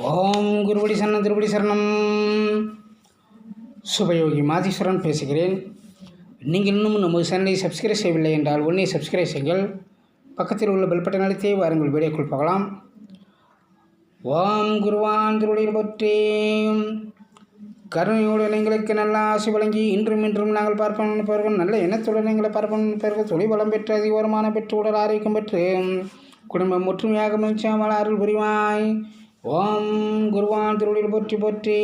ஓம் குருபடி சரணம் திருபடி சரணம். சுபயோகி மாதீஸ்வரன் பேசுகிறேன். நீங்கள் இன்னும் நமது சேனலை சப்ஸ்கிரைப் செய்யவில்லை என்றால் உடனே சப்ஸ்கிரைப் செய்யுங்கள். பக்கத்தில் உள்ள பெல் பட்டன் அழுத்தே வாருங்கள். வீடியோக்குள் போகலாம். ஓம் குருவான் திருவடியில் பற்றி. கருணையோடு எங்களுக்கு நல்ல ஆசை வழங்கி இன்றும் இன்றும் நாங்கள் பார்ப்போம் நினைப்பவர்கள் நல்ல எண்ணத்துடன் எங்களை பார்ப்போம் நினைப்பவர்கள் தொழில் வளம் பெற்று அதிக வருமானம் பெற்று உடல் ஆரோக்கியம் பெற்று குடும்பம் ஒற்றுமையாக மகிழ்ச்சியாமல் அருள் புரிவாய். ஓம் குருவான் திருவடியில் போற்றி போற்றி.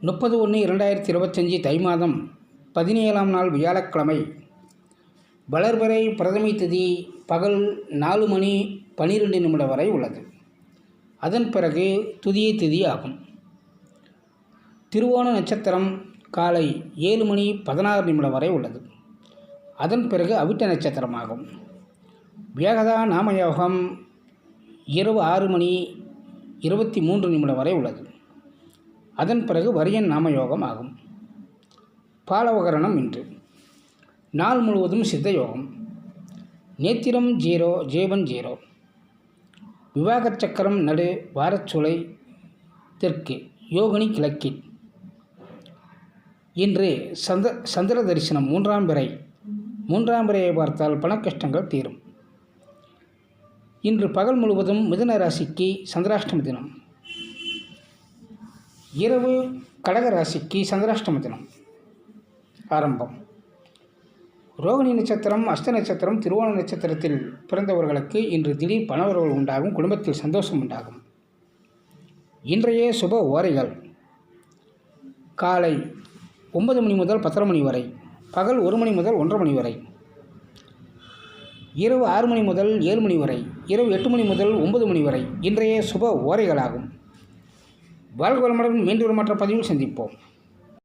முப்பது ஒன்று இரண்டாயிரத்தி இருபத்தஞ்சி தை மாதம் பதினேழாம் நாள் வியாழக்கிழமை. வளர்வரை பிரதமை திதி பகல் நாலு மணி பனிரெண்டு நிமிடம் வரை உள்ளது. அதன் பிறகு துதியை திதி ஆகும். திருவோண நட்சத்திரம் காலை ஏழு மணி பதினாறு நிமிடம் வரை உள்ளது. அதன் பிறகு அவிட்ட நட்சத்திரமாகும். வேகதா நாமயோகம் இரவு ஆறு மணி இருபத்தி மூன்று நிமிடம் வரை உள்ளது. அதன் பிறகு வரியன் நாம யோகம் ஆகும். பாலவகரணம் இன்று. நாள் முழுவதும் சித்த யோகம். நேத்திரம் ஜீரோ ஜீவன் ஜீரோ. விவாகச் சக்கரம் நடு வாரச்சுளை தெற்கு யோகினி கிழக்கில். இன்று சந்த சந்திர தரிசனம் மூன்றாம் பிறை. மூன்றாம் பிறையை பார்த்தால் பணக்கஷ்டங்கள் தீரும். இன்று பகல் முழுவதும் மிதுன ராசிக்கு சந்திராஷ்டம தினம். இரவு கடக ராசிக்கு சந்திராஷ்டம தினம். ஆரம்பம். ரோகிணி நட்சத்திரம் அஸ்த நட்சத்திரம் திருவோண நட்சத்திரத்தில் பிறந்தவர்களுக்கு இன்று திடீர் பணவரவு உண்டாகும் குடும்பத்தில் சந்தோஷம் உண்டாகும். இன்றைய சுப ஓரைகள். காலை ஒன்பது மணி முதல் பத்தரை மணி வரை பகல் ஒரு மணி முதல் ஒன்றரை மணி வரை இரவு ஆறு மணி முதல் ஏழு மணி வரை இரவு எட்டு மணி முதல் ஒன்பது மணி வரை இன்றைய சுப ஓரைகளாகும். வாழ்க வளமுடன் மீண்டும் மற்ற பதிவில் சந்திப்போம்.